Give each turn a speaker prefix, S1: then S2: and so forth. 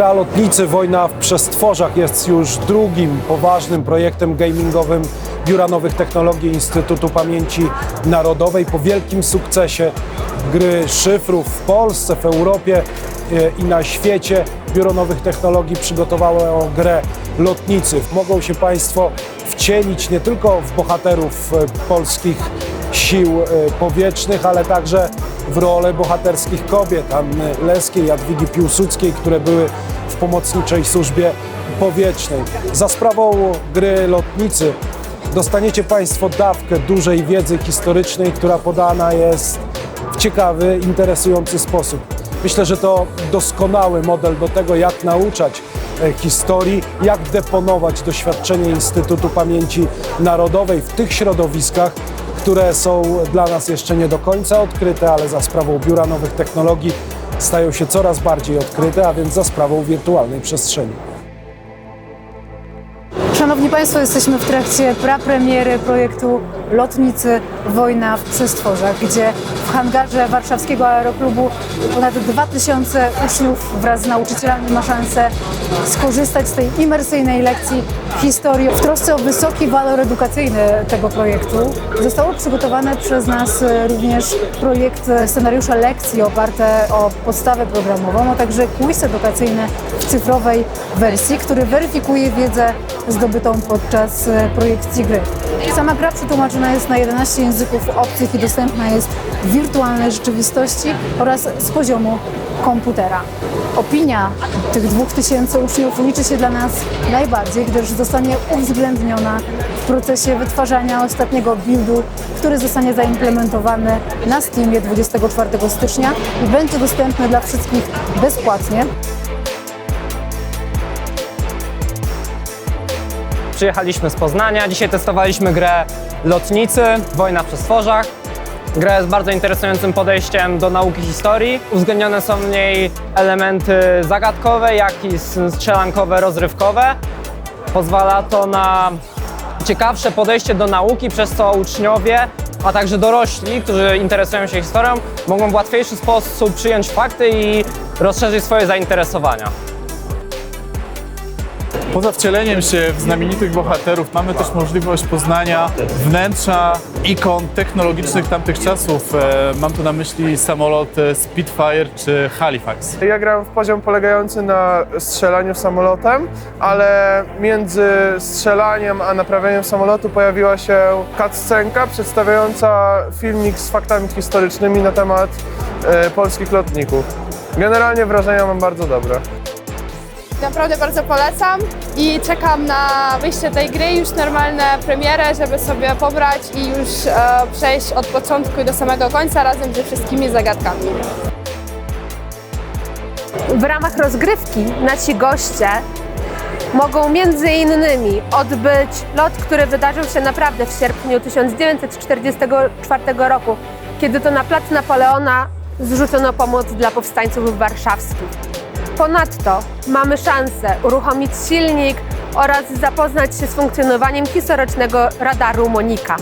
S1: Gra Lotnicy Wojna w Przestworzach jest już drugim poważnym projektem gamingowym Biura Nowych Technologii Instytutu Pamięci Narodowej. Po wielkim sukcesie gry szyfrów w Polsce, w Europie e, i na świecie Biuro Nowych Technologii przygotowało grę Lotnicy. Mogą się Państwo wcielić nie tylko w bohaterów e, polskich sił e, powietrznych, ale także w rolę bohaterskich kobiet, Anny Leskiej, Jadwigi Piłsudskiej, które były w pomocniczej służbie powietrznej. Za sprawą gry Lotnicy dostaniecie Państwo dawkę dużej wiedzy historycznej, która podana jest w ciekawy, interesujący sposób. Myślę, że to doskonały model do tego, jak nauczać e, historii, jak deponować doświadczenie Instytutu Pamięci Narodowej w tych środowiskach, które są dla nas jeszcze nie do końca odkryte, ale za sprawą Biura Nowych Technologii stają się coraz bardziej odkryte, a więc za sprawą wirtualnej przestrzeni.
S2: Szanowni Państwo, jesteśmy w trakcie prapremiery projektu Lotnicy Wojna w Przestworzach, gdzie w hangarze warszawskiego aeroklubu ponad 2000 uczniów wraz z nauczycielami ma szansę skorzystać z tej imersyjnej lekcji historii. W trosce o wysoki walor edukacyjny tego projektu zostało przygotowane przez nas e, również projekt e, scenariusza lekcji oparte o podstawę programową, a także quiz edukacyjny w cyfrowej wersji, który weryfikuje wiedzę zdobytą podczas e, projekcji gry. Sama gra przetłumaczona jest na 11 języków obcych i dostępna jest w wirtualnej rzeczywistości oraz z poziomu komputera. Opinia tych 2000 uczniów liczy się dla nas najbardziej, gdyż zostanie uwzględniona w procesie wytwarzania ostatniego buildu, który zostanie zaimplementowany na Steamie 24 stycznia i będzie dostępny dla wszystkich bezpłatnie.
S3: Przyjechaliśmy z Poznania. Dzisiaj testowaliśmy grę Lotnicy, Wojna w Przestworzach. Gra jest bardzo interesującym podejściem do nauki historii. Uwzględnione są w niej elementy zagadkowe, jak i strzelankowe, rozrywkowe. Pozwala to na ciekawsze podejście do nauki, przez co uczniowie, a także dorośli, którzy interesują się historią, mogą w łatwiejszy sposób przyjąć fakty i rozszerzyć swoje zainteresowania.
S4: Poza wcieleniem się w znamienitych bohaterów mamy też możliwość poznania wnętrza ikon technologicznych tamtych czasów. E, Mam tu na myśli samolot e, Spitfire czy Halifax.
S5: Ja grałem w poziom polegający na strzelaniu samolotem, ale między strzelaniem a naprawianiem samolotu pojawiła się cutscenka przedstawiająca filmik z faktami historycznymi na temat e, polskich lotników. Generalnie wrażenia mam bardzo dobre.
S6: Naprawdę bardzo polecam i czekam na wyjście tej gry, już normalne premierę, żeby sobie pobrać i już e, przejść od początku do samego końca razem ze wszystkimi zagadkami.
S7: W ramach rozgrywki nasi goście mogą między innymi odbyć lot, który wydarzył się naprawdę w sierpniu 1944 roku, kiedy to na plac Napoleona zrzucono pomoc dla powstańców warszawskich. Ponadto mamy szansę uruchomić silnik oraz zapoznać się z funkcjonowaniem historycznego radaru Monika.